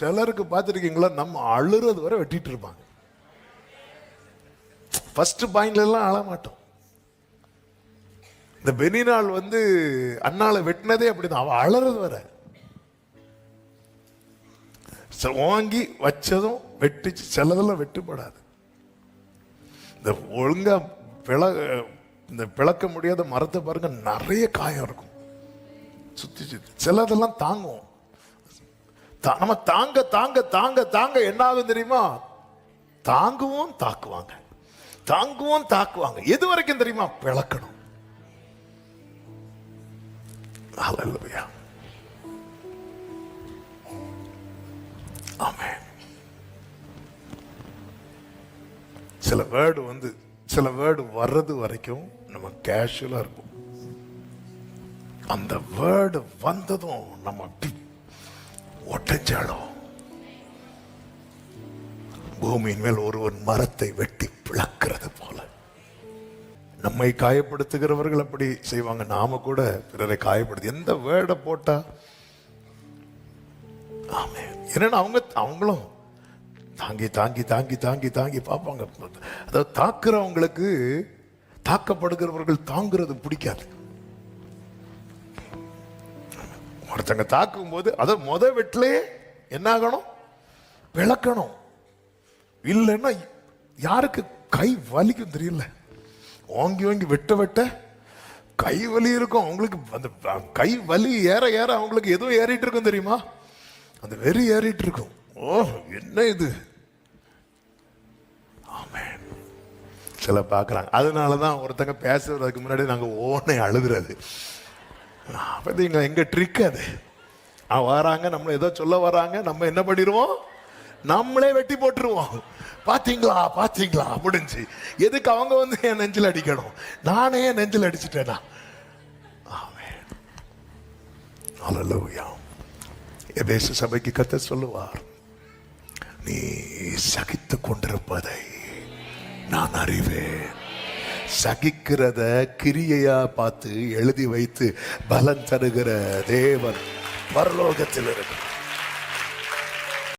சிலருக்கு பார்த்துருக்கீங்களா நம்ம அழுறது வரை வெட்டிட்டு இருப்பாங்க. ஃபர்ஸ்ட் பாயிண்ட்ல எல்லாம் அழ மாட்டோம். இந்த பெனினால் வந்து அண்ணாளை வெட்டினதே அப்படிதான் அவள் அழறது வர. வாங்கி வச்சதும் வெட்டிச்சு சிலதெல்லாம் வெட்டுப்படாது. இந்த ஒழுங்கா பிள இந்த பிளக்க முடியாத மரத்தை பாருங்க நிறைய காயம் இருக்கும். சுத்தி சுத்தி சிலதெல்லாம் தாங்கும் நம்ம தாங்க தாங்க தாங்க தாங்க என்ன ஆகும் தெரியுமா? தாங்குவோம் தாக்குவாங்க. தாங்குவோம் தாக்குவாங்க. எது வரைக்கும் தெரியுமா? பிளக்கணும். சில வேர்டு வந்து சில வேர்டு வர்றது வரைக்கும் நம்ம கேஷுவலா இருக்கும் அந்த வேர்டு வந்ததும் நம்ம அப்படி ஒட்டஞ்சாலும் பூமியின் மேல் ஒருவன் மரத்தை வெட்டி பிளக்கிறது போல. நம்மை காயப்படுத்துகிறவர்கள் அப்படி செய்வாங்க. நாம கூட பிறரை காயப்படுத்தி எந்த வேர்டை போட்டா? ஆமே என்னன்னா அவங்க அவங்களும் தாங்கி தாங்கி தாங்கி தாங்கி தாங்கி பார்ப்பாங்க. அதாவது தாக்குறவங்களுக்கு தாக்கப்படுகிறவர்கள் தாங்குறது பிடிக்காது. ஒருத்தங்க தாக்கும் போது அதை முத வெட்டிலே என்ன ஆகணும் விளக்கணும் இல்லைன்னா யாருக்கு கை வலிக்கும் தெரியல. ஓங்கி ஓங்கி வெட்ட வெட்ட கை வலி இருக்கும். அவங்களுக்கு அந்த கை வலி ஏற ஏற அவங்களுக்கு எதுவும் ஏறிட்டு இருக்கும் தெரியுமா? அந்த வெறி ஏறிட்டு இருக்கும். ஓ என்ன இது? ஆமே சில பார்க்குறாங்க. அதனால தான் ஒருத்தங்க பேசுறதுக்கு முன்னாடி நாங்கள் ஓனை அழுதுறது பார்த்தீங்களா எங்கள் ட்ரிக் அது. ஆ வராங்க நம்மளை ஏதோ சொல்ல வராங்க நம்ம என்ன பண்ணிடுவோம்? நம்மளே வெட்டி போட்டுருவோம். பார்த்தீங்களா பார்த்தீங்களா முடிஞ்சு. எதுக்கு அவங்க வந்து என் நெஞ்சில் அடிக்கணும்? நானே என் நெஞ்சில் அடிச்சிட்டேனா? எபேச சபைக்கு கத்த சொல்லுவார் நீ சகித்து கொண்டிருப்பதை நான் அறிவேன். சகிக்கிறத கிரியையா பார்த்து எழுதி வைத்து பலன் தருகிற தேவன் பரலோகத்தில் இருக்கிறார்